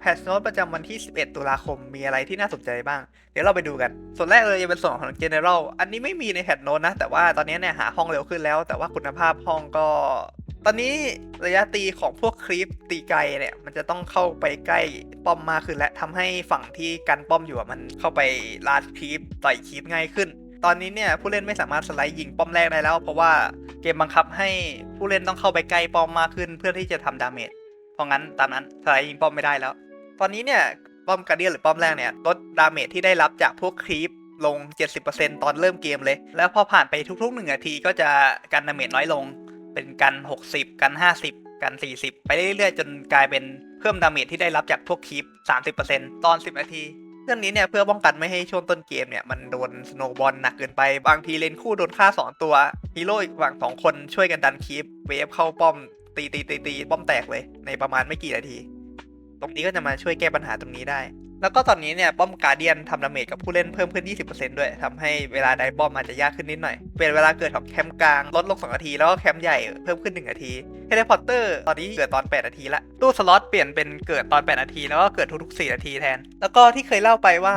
แพทโน้ตประจำวันที่ 11 ตุลาคมมีอะไรที่น่าสนใจบ้าง เดี๋ยวเราไปดูกัน ส่วนแรกเลยจะเป็นส่วนของ General อันนี้ไม่มีในแพทโน้ตนะ แต่ว่าตอนนี้เนี่ยหาห้องเร็วขึ้นแล้ว แต่ว่าคุณภาพห้องก็ ตอนนี้ระยะตีของพวกคลิปตีไกลเนี่ย มันจะต้องเข้าไปใกล้ป้อมมากขึ้นและทำให้ฝั่งที่กันป้อมอยู่มันเข้าไปลาดคลิปต่อยคลิปง่ายขึ้นตอนนี้เนี่ยผู้เล่นไม่สามารถสไลด์ยิงป้อมแรกได้แล้ว เพราะว่าเกมบังคับให้ผู้เล่นต้องเข้าไปใกล้ป้อมมากขึ้น เพื่อที่จะทำดาเมจเพราะงั้นตามนั้นสไลด์ยิงป้อมไม่ได้แล้ว ตอนนี้เนี่ยป้อมการเดียนหรือป้อมแรกเนี่ยลดดาเมจที่ได้รับจากพวกครีปลง 70%ตอนเริ่มเกมเลย แล้วพอผ่านไปทุกๆหนึ่งนาทีก็จะกันดาเมจน้อยลง เป็นกัน 60 กัน 50 กัน 40 ไปเรื่อยๆ จนกลายเป็นเพิ่มดาเมจที่ได้รับจากพวกคลิป 30%ตอน 10 นาที เรื่องนี้เนี่ยเพื่อป้องกันไม่ให้ช่วงต้นเกมเนี่ยมันโดนสโนว์บอลหนักเกินไป บางทีเลนคู่โดนฆ่า 2 ตัวฮีโร่อีกฝั่งสองคนช่วยกันดันคลิปเวฟเข้าป้อมตีตีตีตีป้อมแตกเลยในประมาณไม่กี่นาที ตรงนี้ก็จะมาช่วยแก้ปัญหาตรงนี้ได้ แล้วก็ตอนนี้เนี่ยป้อมการเดียนทำดาเมจกับผู้เล่นเพิ่มขึ้น 20%ด้วยทำให้เวลาได้ป้อมอาจจะยากขึ้นนิดหน่อย เปลี่ยนเวลาเกิดของแคมป์กลางลดลง2นาที แล้วก็แคมป์ใหญ่เพิ่มขึ้น 1 นาทีเทเลพอร์เตอร์ตอนนี้เกิดตอน 8 นาทีละตู้สล็อตเปลี่ยนเป็นเกิดตอน 8 นาทีแล้วก็เกิดทุกๆ 4 นาทีแทน แล้วก็ที่เคยเล่าไปว่า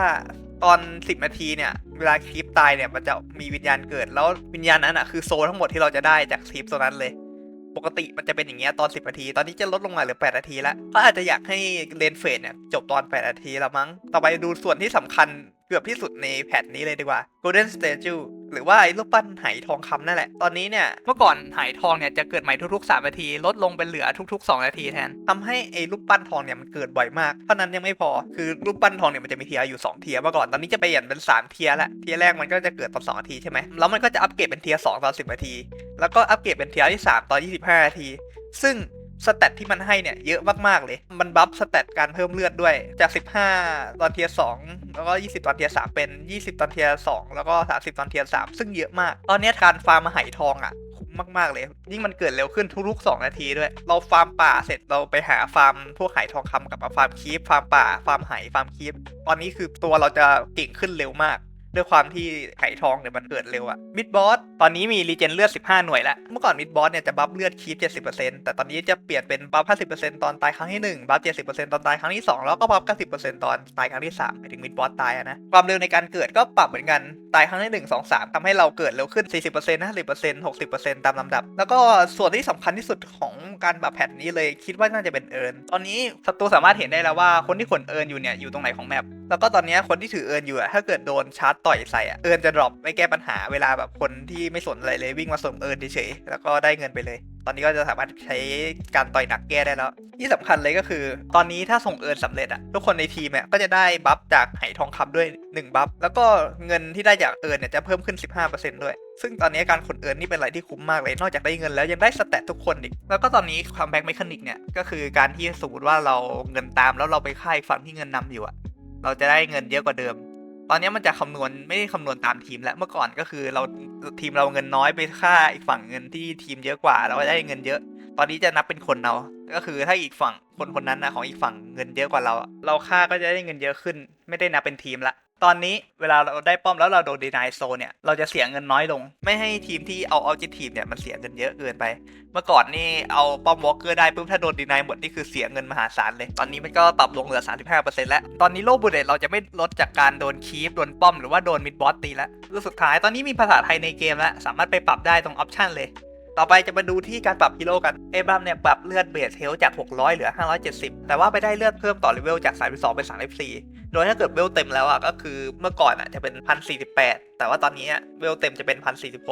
ตอน 10 นาทีเนี่ยเวลาคลิปตายเนี่ยมันจะมีวิญญาณเกิด แล้ววิญญาณนั้นอะคือโซลทั้งหมดที่เราจะได้จากคลิปโซนั้นเลย ปกติมันจะเป็นอย่างเงี้ยตอน 10 นาที ตอนนี้จะลดลงมาเหลือ 8 นาทีแล้วก็อาจจะอยากให้เลนเฟสเนี่ยจบตอน 8 นาทีแล้วมั้ง ต่อไปดูส่วนที่สำคัญ กือบที่สุดในแพทนี้เลยดีกว่า Golden Statue หรือว่าไอ้รูปปั้นไหทองคำนั่นแหละ ตอนนี้เนี่ย เมื่อก่อนไหทองเนี่ยจะเกิดใหม่ทุกๆ 3 นาที ลดลงเป็นเหลือทุก ๆ 2 นาทีแทนทำให้ไอ้รูปปั้นทองเนี่ยมันเกิดบ่อยมาก เท่านั้นยังไม่พอ คือรูปปั้นทองเนี่ยมันจะมีเทียอยู่ 2 เทียเมื่อก่อน ตอนนี้จะไปเปลี่ยนเป็น 3 เทียละ เทียแรกมันก็จะเกิดตอน2นาทีใช่ไหมแล้วมันก็จะอัปเกรดเป็นเทีย2ตอน10 นาที แล้วก็อัปเกรดเป็นเทียที่ 3 ตอน 25 นาที ซึ่ง สเตตที่มันให้เนี่ยเยอะมากๆเลย มันบัฟสเตตการเพิ่มเลือดด้วย จาก 15 ตอนเทียร์2แล้วก็ 20 ตอนเทียร์3เป็น 20 ตอนเทียร์2แล้วก็ 30 ตอนเทียร์3ซึ่งเยอะมาก ตอนนี้การฟาร์มมาไหทองอะคุ้มมากๆเลย ยิ่งมันเกิดเร็วขึ้นทุกๆ 2 นาทีด้วย เราฟาร์มป่าเสร็จเราไปหาฟาร์มพวกไหทองคำกับมาฟาร์มคีฟฟาร์มป่าฟาร์มไหฟาร์มคีฟตอนนี้คือตัวเราจะเก่งขึ้นเร็วมาก ด้วยความที่ไขทองเนี่ยมันเกิดเร็วอะมิดบอสตอนนี้มีรีเจนเลือด 15 หน่วยแล้ว เมื่อก่อนมิดบอสเนี่ยจะบัฟเลือดคีฟ70%แต่ตอนนี้จะเปลี่ยนเป็นบัฟ 50%ตอนตายครั้งที่ 1 บัฟ 70%ตอนตายครั้งที่ 2 แล้วก็บัฟ 90%ตอนตายครั้งที่3หมายถึงมิดบอสตายอะนะ ความเร็วในการเกิดก็ปรับเหมือนกัน ตายครั้งที่ 1 2 3ทำให้เราเกิดเร็วขึ้น 40% 50% 60%ตามลำดับ แล้วก็ส่วนที่สำคัญที่สุดของการปรับแพทนี้เลยคิดว่าน่าจะเป็นเอิร์นตอนนี้ศัตรูสามารถเห็นได้แล้วว่าคนที่ขนเอิร์นอยู่เนี่ยอยู่ตรงไหนของแมปแล้วก็ตอนนี้คนที่ถือเอิร์นอยู่อะถ้าเกิดโดนชาร์จต่อยใส่อะเอิร์นจะดรอปไม่แก้ปัญหาเวลาแบบคนที่ไม่สนอะไรเลยวิ่งมาส่งเอิร์นเฉยๆแล้วก็ได้เงินไปเลย ตอนนี้ก็จะสามารถใช้การต่อยหนักแก้ได้แล้ว ที่สำคัญเลยก็คือ ตอนนี้ถ้าส่งเอิร์นสำเร็จอะทุกคนในทีมเนี่ยก็จะได้บัฟจากไหทองคำด้วย 1 บัฟแล้วก็เงินที่ได้จากเอิร์นเนี่ยจะเพิ่มขึ้น 15%ด้วยซึ่งตอนนี้การขนเอิร์นนี่เป็นอะไรที่คุ้มมากเลย นอกจากได้เงินแล้วยังได้สเตตทุกคนอีก แล้วก็ตอนนี้ความแบ็กเมคานิกเนี่ยก็คือการที่สมมติว่าเราเงินตามแล้วเราไปฆ่าอีกฝั่งที่เงินนำอยู่อะเราจะได้เงินเยอะกว่าเดิม ตอนนี้มันจะคำนวณไม่ได้คำนวณตามทีมแล้วเมื่อก่อนก็คือเราทีมเราเงินน้อยไปค่าอีกฝั่งเงินที่ทีมเยอะกว่าเราได้เงินเยอะ ตอนนี้จะนับเป็นคนเรา ก็คือถ้าอีกฝั่งคนคนนั้นนะของอีกฝั่งเงินเยอะกว่าเรา เราค่าก็จะได้เงินเยอะขึ้น ไม่ได้นับเป็นทีมละ ตอนนี้เวลาเราได้ป้อมแล้วเราโดนดีนายโซเนี่ยเราจะเสียเงินน้อยลง ไม่ให้ทีมที่เอาเอาจิทีมเนี่ยมันเสียเงินเยอะเกินไป เมื่อก่อนนี่เอาป้อมวอลเกอร์ได้ปุ๊บถ้าโดนดีนายหมดนี่คือเสียเงินมหาศาลเลย ตอนนี้มันก็ปรับลงเหลือ 35%แล้ว ตอนนี้โลบูเลตเราจะไม่ลดจากการโดนคีฟโดนป้อมหรือว่าโดนมิดบอสตีแล้วคือสุดท้ายตอนนี้มีภาษาไทยในเกมแล้วสามารถไปปรับได้ตรงออปชันเลย ต่อไปจะมาดูที่การปรับฮีโร่กันเอบรัมเนี่ยปรับเลือดเบสเฮลจาก 600 เหลือ 570 แต่ว่าไปได้เลือดเพิ่มต่อเลเวลจาก 32 เป็น 34 โดยถ้าเกิดเวลเต็มแล้วอะก็คือเมื่อก่อนอะจะเป็น 1048 แต่ว่าตอนนี้เวลเต็มจะเป็น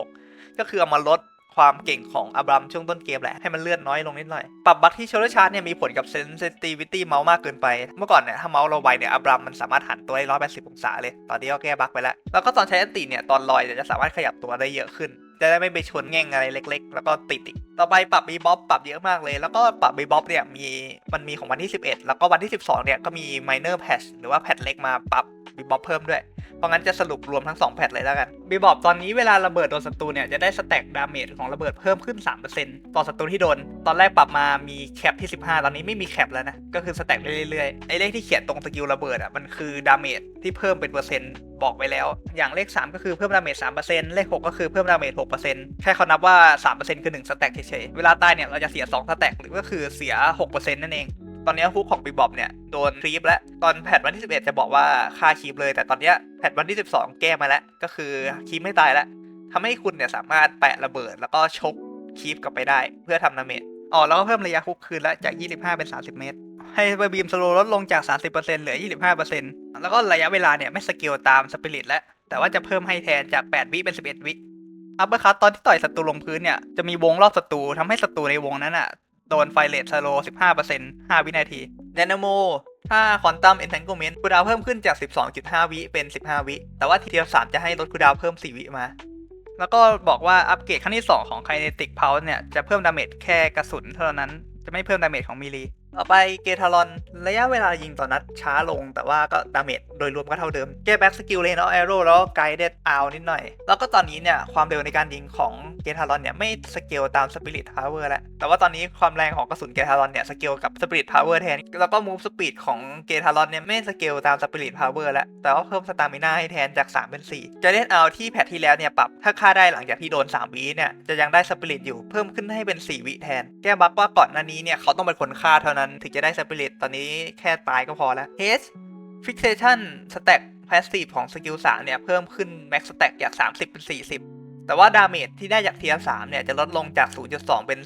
1046 ก็คือเอามาลดความเก่งของอับรัมช่วงต้นเกมแหละ ให้มันเลื่อนน้อยลงนิดหน่อย ปรับบัคที่โชลชาร์จเนี่ยมีผลกับเซนซิทิวิตี้เมาส์มากเกินไป เมื่อก่อนเนี่ยถ้าเมาส์เราไวเนี่ยอับรัมมันสามารถหันตัวได้180 องศาเลย ตอนนี้ก็แก้บัคไปแล้ว แล้วก็ตอนใช้อันติเนี่ยตอนลอยเนี่ยจะสามารถขยับตัวได้เยอะขึ้น จะได้ไม่ไปชนแง่งอะไรเล็ก ๆ แล้วก็ติดอีกต่อไปปรับบีบ๊อบปรับเยอะมากเลย แล้วก็ปรับบีบ๊อบเนี่ยมีมันมีของวันที่ 11 แล้วก็วันที่ 12 เนี่ยก็มี minor patch หรือว่าแพทเล็กมาปรับบีบ๊อบเพิ่มด้วย เพราะงั้นจะสรุปรวมทั้ง 2 แพทเลยแล้วกันบีบอบตอนนี้เวลาระเบิดโดนศัตรูเนี่ยจะได้สแต็กดาเมจของระเบิดเพิ่มขึ้น 3%ต่อศัตรูที่โดน ตอนแรกปรับมามีแคปที่ 15 ตอนนี้ไม่มีแคปแล้วนะ ก็คือสแต็กเรื่อยๆ ไอ้เลขที่เขียนตรงสกิลระเบิดอะมันคือดาเมจที่เพิ่มเป็นเปอร์เซ็นต์บอกไว้แล้ว อย่างเลข 3 ก็คือเพิ่มดาเมจ3%เลข 6 ก็คือเพิ่มดาเมจ6%แค่เขานับว่า 3%คือ1สแต็กเฉยๆ เวลาตายเนี่ยเราจะเสีย2สแต็กหรือก็คือเสีย 6%นั่นเอง ตอนนี้ฮุกของปีบอบเนี่ยโดนคลีปแล้วตอนแพทวันที่ 11 จะบอกว่าฆ่าคีปเลย แต่ตอนเนี้ย แพทวันที่ 12 แก้มาแล้ว ก็คือคีปไม่ตายแล้วทำให้คุณเนี่ยสามารถแปะระเบิดแล้วก็ชกคีปกลับไปได้ เพื่อทำดาเมจอ๋อแล้วก็เพิ่มระยะฮุกคืนแล้วจาก 25 เป็น 30 เมตร ให้เบอร์บีมสโลลดลงจาก 30%เหลือ 25%แล้วก็ระยะเวลาเนี่ยไม่สเกลตามสปิริตแล้ว แต่ว่าจะเพิ่มให้แทนจาก 8 วิเป็น 11 วิอัปเปอร์คัตตอนที่ต่อยศัตรูลงพื้นเนี่ยจะมีวงรอบศัตรูทำให้ศัตรูในวงนั้นอะโดนไฟเลตสโล15% 5 วินาที เดนโมถ้าควอนตัมเอน a ท g เมนต์คูดาวเพิ่มขึ้นจาก 12.5 วิเป็น 15 วิ แต่ว่าทีเดียว3จะให้ลดคูดาวเพิ่ม 4 วิมา แล้วก็บอกว่าอัปเกรดขั้นที่ 2 ของ Kinetic Pulse เนี่ย จะเพิ่มดาเมจแค่กระสุนเท่านั้น จะไม่เพิ่มดาเมจของมีลี ต่อไปเกทารอน ระยะเวลายิงต่อนัดช้าลง แต่ว่าก็ดาเมจโดยรวมก็เท่าเดิม แก้แบ็กสกิลเลนเอาแอโร่แล้วไกด์เดดเอานิดหน่อย แล้วก็ตอนนี้เนี่ย ความเร็วในการยิงของเกทารอนเนี่ย ไม่สเกลตามสปิริตพาวเวอร์แล้ว แต่ว่าตอนนี้ความแรงของกระสุนเกทารอนเนี่ย สเกลกับสปิริตพาวเวอร์แทน แล้วก็มูฟสปีดของเกทารอนเนี่ยไม่สเกลตามสปิริตพาวเวอร์แล้ว แต่ว่าเพิ่มสตามิน่าให้แทนจาก 3 เป็น 4 จะเล่นเอาที่แพทที่แล้วเนี่ยปรับถ้าฆ่าได้หลังจากที่โดน3วิเนี่ยจะยังได้สปิริตอยู่เพิ่มขึ้นให้เป็น 4 วิแทน แก้บั๊กว่าก่อนหน้านี้เนี่ยเขาต้องเป็นคนฆ่าเท่านั้นถึงจะได้สปิริตตอนนี้แค่ตายก็พอแล้ว H fixation stack passive ของสกิล3เนี่ย เพิ่มขึ้น max stack จาก 30 เป็น 40 แต่ว่าดาเมจที่ได้จากเทียร์3เนี่ย จะลดลงจาก 0.2 เป็น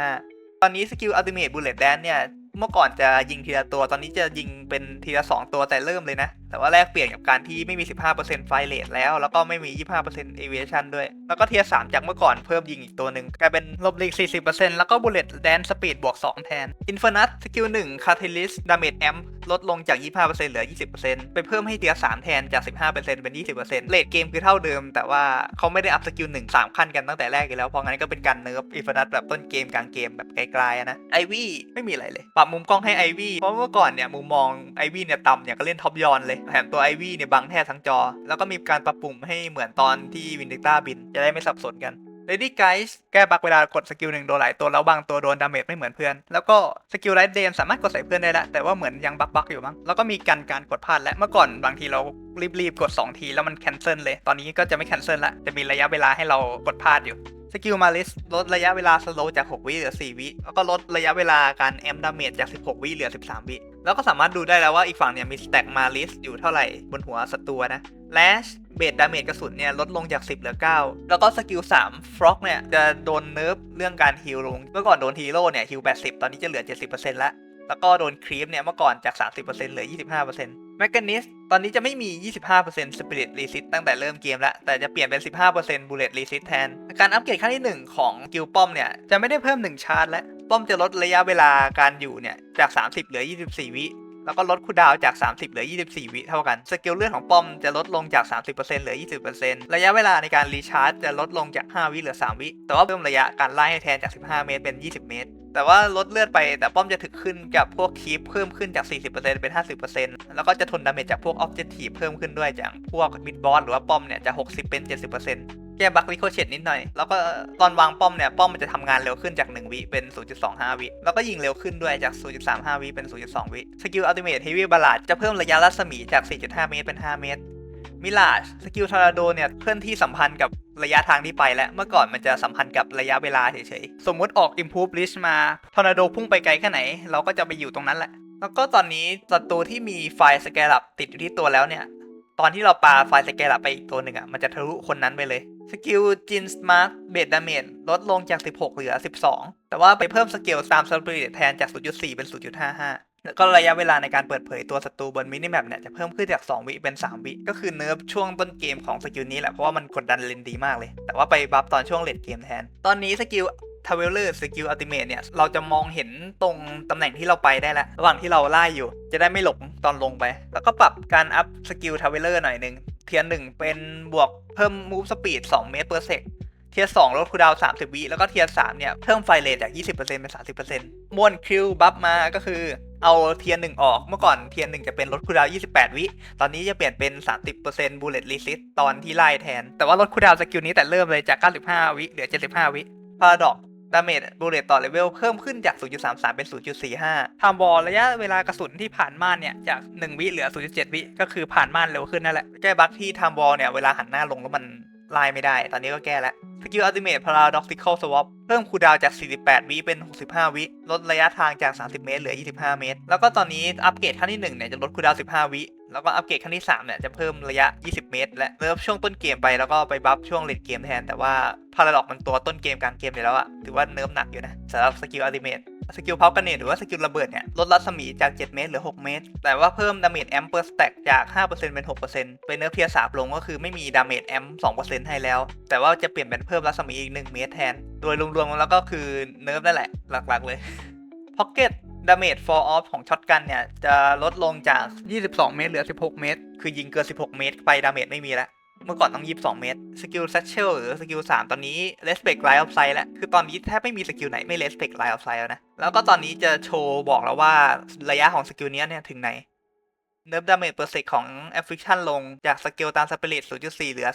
0.15 ตอนนี้สกิลอัลติเมทบูลเลตแดนเนี่ย เมื่อก่อนจะยิงทีละตัว ตอนนี้จะยิงเป็นทีละ 2 ตัวแต่เริ่มเลยนะ แต่ว่าแลกเปลี่ยนกับการที่ไม่มี 15%ไฟเลทแล้ว แล้วก็ไม่มี 25% aviation ด้วย แล้วก็เทียร์3จากเมื่อก่อนเพิ่มยิงอีกตัวหนึ่งกลายเป็นลบลีก 40%แล้วก็ bullet dance speed บวก 2 แทน infernus สกิล1 catalyst damage amp ลดลงจาก 25%เหลือ 20%ไปเพิ่มให้เทียร์3แทนจาก 15%เป็น 20%เลทเกมคือเท่าเดิม แต่ว่าเขาไม่ได้อัพสกิล1 3 ขั้นกันตั้งแต่แรกอยู่แล้วเพราะงั้นก็เป็นการเนิร์ฟ infernus แบบต้นเกมกลางเกมแบบไกลๆอะนะ ivy ไม่มีอะไรเลย ปรับมุมกล้องให้ ivy เพราะเมื่อก่อนเนี่ยมุมมอง ivy เนี่ยต่ำอย่างก็เล่นท็อปยอนเลยแถมตัว ivy เนี่ยบังแทบทั้งจอ แล้วก็มีการปรับปุ่มให้เหมือนตอนที่วินเดต้าบิน จะได้ไม่สับสนกัน Lady Guys แก้บักเวลากดสกิลหนึ่งโดนหลายตัวแล้วบางตัวโดนดาเมจไม่เหมือนเพื่อน แล้วก็สกิลไรท์เดนสามารถกดใส่เพื่อนได้แล้วแต่ว่าเหมือนยังบักบักอยู่มั้งแล้วก็มีการการกดพลาดและเมื่อก่อนบางทีเรารีบๆกด 2 ทีแล้วมันแคนเซิลเลย ตอนนี้ก็จะไม่แคนเซิลละจะมีระยะเวลาให้เรากดพลาดอยู่ สกิลมาลิสลดระยะเวลาสโลจาก 6 วิเหลือ 4 วิ แล้วก็ลดระยะเวลาการแอมดาเมจจาก 16 วิเหลือ 13 วิ แล้วก็สามารถดูได้แล้วว่าอีกฝั่งเนี่ยมีสแต็กมาลิสอยู่เท่าไหร่บนหัวศัตรูนะแลชเบสดาเมจกระสุนเนี่ยลดลงจาก 10เหลือ 9 แล้วก็สกิล3ฟล็อกเนี่ยจะโดนเนิร์ฟเรื่องการฮิลลง เมื่อก่อนโดนฮีโร่เนี่ยฮิล80 ตอนนี้จะเหลือ 70%แล้ว แล้วก็โดนครีปเนี่ยเมื่อก่อนจาก 30%เหลือ 25% แมกนิสตอนนี้จะไม่มี 25% Spirit Resist ตั้งแต่เริ่มเกมแล้ว แต่จะเปลี่ยนเป็น 15% Bullet Resist แทน การอัปเกรดขั้นที่ 1 ของกิลป้อมเนี่ย จะไม่ได้เพิ่ม 1 ชาร์จและ ป้อมจะลดระยะเวลาการอยู่เนี่ย จาก 30 เหลือ 24 วิแล้วก็ลดคูดาวจาก 30 เหลือ 24 วิเท่ากัน สกิลเลือดของป้อมจะลดลงจาก 30%เหลือ 20%ระยะเวลาในการรีชาร์จจะลดลงจาก 5 วิเหลือ 3 วิ แต่ว่าเพิ่มระยะการไล่ให้แทนจาก 15 เมตรเป็น 20 เมตร แต่ว่าลดเลือดไปแต่ป้อมจะถึกขึ้นกับพวกคีปเพิ่มขึ้นจาก 40%เป็น 50%แล้วก็จะทนดาเมจจากพวกออบเจกตีฟเพิ่มขึ้นด้วยจากพวกมิดบอสหรือว่าป้อมเนี่ยจะ 60 เป็น 70%แก้บัคลิโคเชตนิดหน่อย แล้วก็ตอนวางป้อมเนี่ยป้อมมันจะทำงานเร็วขึ้นจาก 1 วิเป็น 0.25 วิ แล้วก็ยิงเร็วขึ้นด้วยจาก 0.35 วิเป็น 0.2 วิสกิลอัลติเมทเฮฟวี่บาลาดจะเพิ่มระยะรัศมีจาก 4.5 เมตรเป็น 5 เมตรมิลาชสกิลทอร์นาโดเนี่ยเคลื่อนที่สัมพันธ์กับ ระยะทางที่ไปและเมื่อก่อนมันจะสัมพันธ์กับระยะเวลาเฉยๆ สมมุติออก Improve List มาทอร์นาโดพุ่งไปไกลแค่ไหน เราก็จะไปอยู่ตรงนั้นแหละ แล้วก็ตอนนี้ศัตรูที่มีไฟล์สเกล u p ติดอยู่ที่ตัวแล้วเนี่ย ตอนที่เราปาไฟล์สเกล u p ไปอีกตัวหนึ่งอะมันจะทะลุคนนั้นไปเลยสกิลจินสมาร์ทเบดดาเมจลดลงจาก 16 เหลือ 12 แต่ว่าไปเพิ่มสเกลตามสปิริตแทนจาก 0.4 เป็น 0.55 แล้วก็ระยะเวลาในการเปิดเผยตัวศัตรูบนมินิแมปเนี่ยจะเพิ่มขึ้นจาก 2 วิเป็น 3 วิ ก็คือเนิร์ฟช่วงต้นเกมของสกิลนี้แหละเพราะว่ามันกดดันเลนดีมากเลย แต่ว่าไปบัฟตอนช่วงเลดเกมแทน ตอนนี้สกิลทาวเวลเลอร์สกิลอัลติเมทเนี่ย เราจะมองเห็นตรงตำแหน่งที่เราไปได้แล้ว ระหว่างที่เราไล่อยู่ จะได้ไม่หลงตอนลงไป แล้วก็ปรับการอัพสกิลทาวเวลเลอร์หน่อยหนึ่งเทียร์หนึ่งเป็นบวกเพิ่มมูฟสปีด2เมตร per sec เเทียร์สองลดคูดาวน์30วิแล้วก็เทียร์สามเนี่ย เพิ่มไฟเรทจาก20%เปอร์เซ็น30%ม่วนคิวบัฟมาก็คือเอาเทียร์หนึ่งออกเมื่อก่อนเทียร์หนึ่งจะเป็นลดคูดาวน์28วิ ตอนนี้จะเปลี่ยนเป็น30% bullet resist ตอนที่ไล่แทน แต่ว่าลดคูดาวสกิลนี้แต่เริ่มเลยจาก95วิเหลือ75วิพาราดอกดาเมจบูเลตต่อเลเวลเพิ่มขึ้นจาก 0.33 เป็น 0.45ทามบอลระยะเวลากระสุนที่ผ่านม่านเนี่ย จาก 1 วิเหลือ 0.7 วิ ก็คือผ่านม่านเร็วขึ้นนั่นแหละแก้บั๊กที่ทามบอลเนี่ย เวลาหันหน้าลงแล้วมัน ไล่ไม่ได้ ตอนนี้ก็แก้แล้วสกิลอัลติเมท paradoxical swap เพิ่มคูดาวจาก 48 วิเป็น 65 วิ ลดระยะทางจาก 30 เมตรเหลือ 25 เมตร แล้วก็ตอนนี้อัปเกรดขั้นที่1เนี่ยจะลดคูดาว 15 วิ แล้วก็อัปเกรดขั้นที่3เนี่ยจะเพิ่มระยะ 20 เมตร และเริ่มช่วงต้นเกมไปแล้วก็ไปบัฟช่วงเลดเกมแทน แต่ว่า paradox มันตัวต้นเกมกลางเกมอยู่แล้วอะถือว่าเนิร์ฟหนักอยู่นะสำหรับสกิลอัลติเมท สกิลเพากันเนตหรือว่าสกิลระเบิดเนี่ยลดรัศมีจาก 7 เมตรเหลือ 6 เมตร แต่ว่าเพิ่มดาเมจแอมเปอร์สแต็กจาก 5%เป็น 6%เป็นเนื้อเพียร์สาบลงก็คือไม่มีดาเมจแอม2%ให้แล้ว แต่ว่าจะเปลี่ยนเป็นเพิ่มรัศมีอีก 1 เมตรแทน โดยรวมๆแล้วก็คือเนิร์ฟนั่นแหละ หลักๆเลย Pocket Damage for off ของช็อตกันเนี่ย จะลดลงจาก 22 เมตรเหลือ 16 เมตร คือยิงเกิน 16 เมตร ไปดาเมจไม่มีแล้ว เมื่อก่อนต้อง22เมตร สกิล Satchel หรือสกิล3ตอนนี้ Respect Line of Sight แล้ว คือตอนนี้แทบไม่มีสกิลไหนไม่ Respect Line of Sight แล้วนะ แล้วก็ตอนนี้จะโชว์บอกแล้วว่าระยะของสกิลเนี้ยเนี่ยถึงไหนเนิร์ฟดาเมจเปอร์เซ็กของ Affliction ลงจากสกิลตามสเปริต 0.4 เหลือ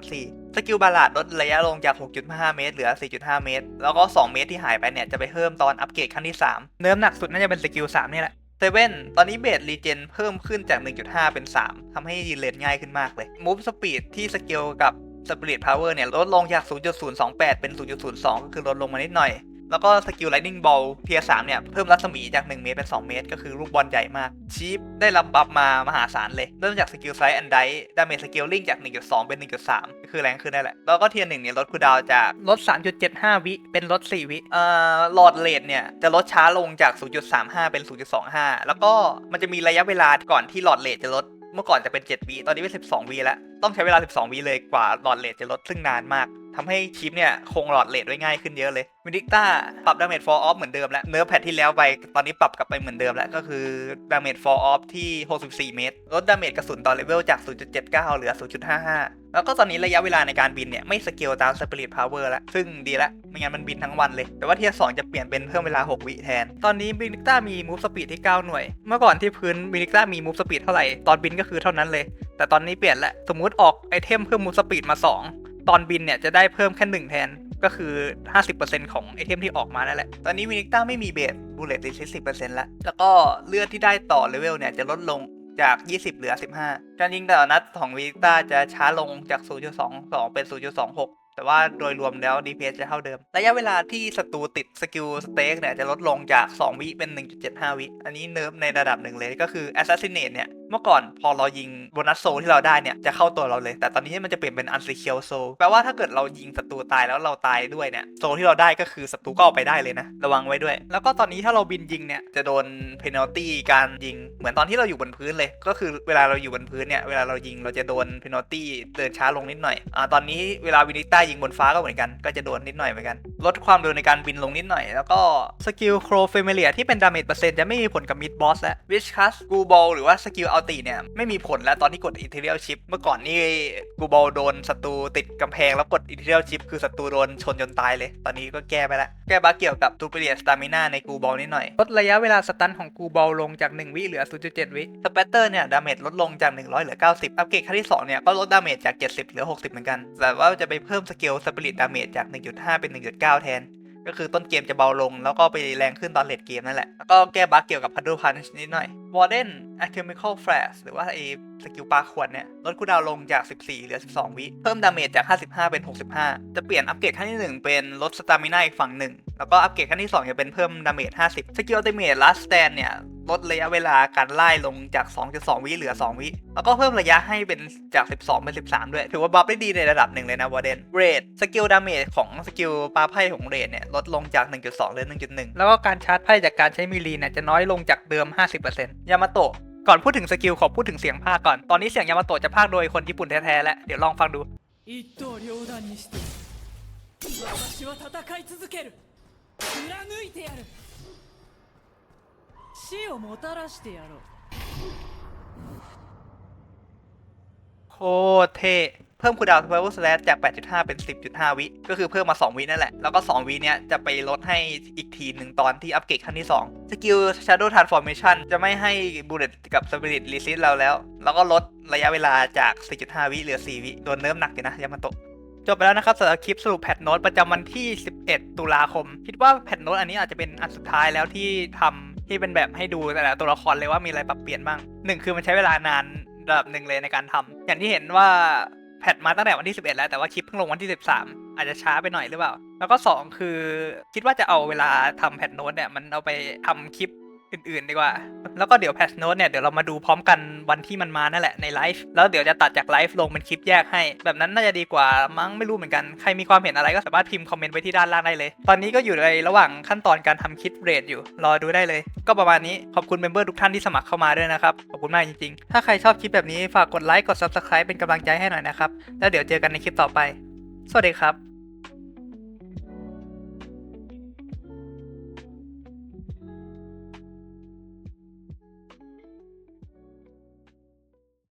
0.34 สกิลบาลาดลดระยะลงจาก 6.5 เมตร เหลือ 4.5 เมตร แล้วก็ 2 เมตรที่หายไปเนี่ย จะไปเพิ่มตอนอัปเกรดขั้นที่ 3 เนิร์ฟหนักสุดน่าจะเป็นสกิล 3 นี่แหละ เซเว่นตอนนี้เบสรีเจนเพิ่มขึ้นจาก 1.5 เป็น 3ทำให้ยืนเลนง่ายขึ้นมากเลยมูฟสปีดที่สเกลกับสปิริตพาวเวอร์เนี่ย ลดลงจาก 0.028 เป็น 0.02 ก็คือลดลงมานิดหน่อย แล้วก็สกิลไลนิ่งบอลเทียสามเนี่ยเพิ่มรัศมีจาก 1 เมตรเป็น 2 เมตร ก็คือลูกบอลใหญ่มาก ชีฟได้รับบัฟมามหาศาลเลย เริ่มจากสกิลไซส์แอนไดดาเมจสกิลลิงจาก 1.2 เป็น 1.3 ก็คือแรงขึ้นได้แหละ แล้วก็เทียร์หนึ่งเนี่ยลดคูดาวจากลด 3.75 วิ เป็นลด 4 วิเอ่อหลอดเลดเนี่ยจะลดช้าลงจาก 0.35 เป็น 0.25 แล้วก็มันจะมีระยะเวลาก่อนที่หลอดเลดจะลด มื่อก่อนจะเป็น 7 วีตอนนี้เป็น 12 วีแล้ว ต้องใช้เวลา 12 วีเลยกว่าหลอดเลดจะลดซึ่งนานมากทำให้ชิปเนี่ยคงหลอดเลดไว้ง่ายขึ้นเยอะเลยมินิกต้าปรับดาเมจฟอร์ออฟเหมือนเดิมแล้ว เนื้อแพทที่แล้วไป ตอนนี้ปรับกลับไปเหมือนเดิมแล้ว ก็คือดาเมจฟอร์ออฟที่ 64 เมตร ลดดาเมจกระสุนต่อเลเวลจาก 0.79 เหลือ 0.55 แล้วก็ตอนนี้ระยะเวลาในการบินเนี่ย ไม่สเกลตาม Spirit Power แล้วซึ่งดีแล้วไม่งั้นมันบินทั้งวันเลย แต่ว่าเทียร์2จะเปลี่ยนเป็นเพิ่มเวลา 6 วิแทน ตอนนี้บินิกต้ามี Move Speed ที่ 9 หน่วย เมื่อก่อนที่พื้นบินิกต้ามี Move Speed เท่าไหร่ ตอนบินก็คือเท่านั้นเลย แต่ตอนนี้เปลี่ยนแล้วสมมุติออกไอเทมเพิ่ม Move Speed มา 2 ตอนบินเนี่ยจะได้เพิ่มแค่1แทน ก็คือ 50%ของไอเทมที่ออกมานั่นแหละ ตอนนี้วินิกต้าไม่มีเบสบูเลตติด10%แล้วแล้วก็เลือดที่ได้ต่อเลเวลเนี่ยจะลดลง จาก 20 เหลือ 15 การยิงแต่ละนัดของวีต้าจะช้าลงจาก 0.22 เป็น 0.26 แต่ว่าโดยรวมแล้ว DPS จะเท่าเดิม ระยะเวลาที่ศัตรูติดสกิลสเต็กเนี่ยจะลดลงจาก 2 วิเป็น 1.75 วิ อันนี้เนิร์ฟในระดับหนึ่งเลยก็คือ Assassinate เนี่ยเมื่อก่อนพอเรายิงโบนัสโซที่เราได้เนี่ยจะเข้าตัวเราเลย แต่ตอนนี้มันจะเปลี่ยนเป็น Unsecure Soul แปลว่าถ้าเกิดเรายิงศัตรูตายแล้วเราตายด้วยเนี่ยโซที่เราได้ก็คือศัตรูก็เอาไปได้เลยนะ ระวังไว้ด้วย แล้วก็ตอนนี้ถ้าเราบินยิงเนี่ยจะโดน penalty การยิงเหมือนตอนที่เราอยู่บนพื้นเลย ก็คือเวลาเราอยู่บนพื้นเนี่ยเวลาเรายิงเราจะโดน penalty เดินช้าลงนิดหน่อยอ่าตอนนี้เวลาวินิต้ายิงบนฟ้าก็เหมือนกันก็จะโดนนิดหน่อยเหมือนกัน ลดความเร็วในการบินลงนิดหน่อย แล้วก็สกิลโครเฟมิเลียที่เป็นดาเมจเปอร์เซ็นต์จะไม่มีผลกับมิดบอสแล้ววิชคัสกูบอลหรือว่าสกิลอัลติเนี่ย ไม่มีผลแล้วตอนที่กดอินเทอร์เนียลชิปเมื่อก่อนนี่กูบอลโดนศัตรูติดกำแพงแล้วกดอินเทอร์เนียลชิปคือศัตรูโดนชนจนตายเลย ตอนนี้ก็แก้ไปแล้วแก้บั๊กเกี่ยวกับตูเปเรียสตามินาในกูบอลนิดหน่อยลดระยะเวลาสตันของกูบอลลงจาก 1 วิเหลือ 0.7 วิสเปเตอร์เนี่ยดาเมจลดลงจาก 100 เหลือ 90 อัปเกรดขั้นที่2เนี่ยก็ลดดาเมจจาก 70 เหลือ 60 เหมือนกัน แต่ว่าจะไปเพิ่มสเกลสปิริตดาเมจจาก 1.5 เป็น 1.9 แทน ก็คือต้นเกมจะเบาลง แล้วก็ไปแรงขึ้นตอนเลดเกมนั่นแหละ แล้วก็แก้บั๊กเกี่ยวกับพัดดูพันนิดหน่อยวอร์เดนอะเคมิคอลแฟลชหรือว่าไอสกิลปลาขวดเนี่ยลดคูดาวลงจาก 14 เหลือ 12 วิ เพิ่มดาเมจจาก 55 เป็น 65 จะเปลี่ยนอัปเกรดขั้นที่ 1 เป็นลดสตามินาอีกฝั่งหนึ่งแล้วก็อัปเกรดขั้นที่ 2 จะเป็นเพิ่มดาเมจ 50 สกิลอัลติเมท Last Stand เนี่ย ลดระยะเวลาการไล่ลงจาก 2.2 วิเหลือ 2 วิ แล้วก็เพิ่มระยะให้เป็นจาก 12 เป็น 13 ด้วย ถือว่าบัฟได้ดีในระดับหนึ่งเลยนะวอร์เดนเรดสกิลดาเมจของสกิลปาไพ่ของเรดเนี่ย ลดลงจาก 1.2เหลือ 1.1 แล้วก็การชาร์จไพ่จากการใช้มิลลีเนี่ยจะน้อยลงจากเดิม 50%ยามาโตะ ก่อนพูดถึงสกิลขอพูดถึงเสียงภาคก่อน ตอนนี้เสียงยามาโตะจะภาคโดยคนญี่ปุ่นแท้ๆแล้ว เดี๋ยวลองฟังดู 一刀両断にして私は戦い続ける貫いてやる 死をもたらしてやろう โคตรเท่ เพิ่มคูลดาวน์ Survival Slash จาก 8.5 เป็น 10.5 วิ ก็คือเพิ่มมา 2 วินั่นแหละ แล้วก็ 2 วิเนี้ยจะไปลดให้อีกทีหนึ่งตอนที่อัปเกรดขั้นที่ 2 สกิล Shadow Transformation จะไม่ให้ Bullet กับ Spirit Resist เราแล้ว แล้วก็ลดระยะเวลาจาก 4.5 วิเหลือ 4 วิ โดนเนิร์ฟหนักอยู่นะยามาโตะ จบไปแล้วนะครับสำหรับคลิปสรุปแพทโน้ตประจำวันที่ 11 ตุลาคม คิดว่าแพทโน้ตอันนี้อาจจะเป็นอันสุดท้ายแล้วที่ทำ ที่เป็นแบบให้ดูแต่ละตัวละครเลยว่ามีอะไรปรับเปลี่ยนบ้างหนึ่งคือมันใช้เวลานานระดับหนึ่งเลยในการทำอย่างที่เห็นว่าแพทมาตั้งแต่วันที่ 11 แล้วแต่ว่าคลิปเพิ่งลงวันที่ 13 อาจจะช้าไปหน่อยหรือเปล่า แล้วก็ 2 คือคิดว่าจะเอาเวลาทำแพทโน้ตเนี่ยมันเอาไปทำคลิป อื่นๆดีกว่า แล้วก็เดี๋ยวแพทโน้ตเนี่ย เดี๋ยวเรามาดูพร้อมกันวันที่มันมานั่นแหละในไลฟ์ แล้วเดี๋ยวจะตัดจากไลฟ์ลงเป็นคลิปแยกให้ แบบนั้นน่าจะดีกว่า มั้งไม่รู้เหมือนกัน ใครมีความเห็นอะไรก็สามารถพิมพ์คอมเมนต์ไว้ที่ด้านล่างได้เลย ตอนนี้ก็อยู่ในระหว่างขั้นตอนการทำคลิปเรทอยู่ รอดูได้เลย ก็ประมาณนี้ ขอบคุณเมมเบอร์ทุกท่านที่สมัครเข้ามาด้วยนะครับ ขอบคุณมากจริงๆ ถ้าใครชอบคลิปแบบนี้ฝากกดไลค์ กด subscribe เป็นกำลังใจให้หน่อยนะครับ แล้วเดี๋ยวเจอกันในคลิปต่อไป สวัสดีครับ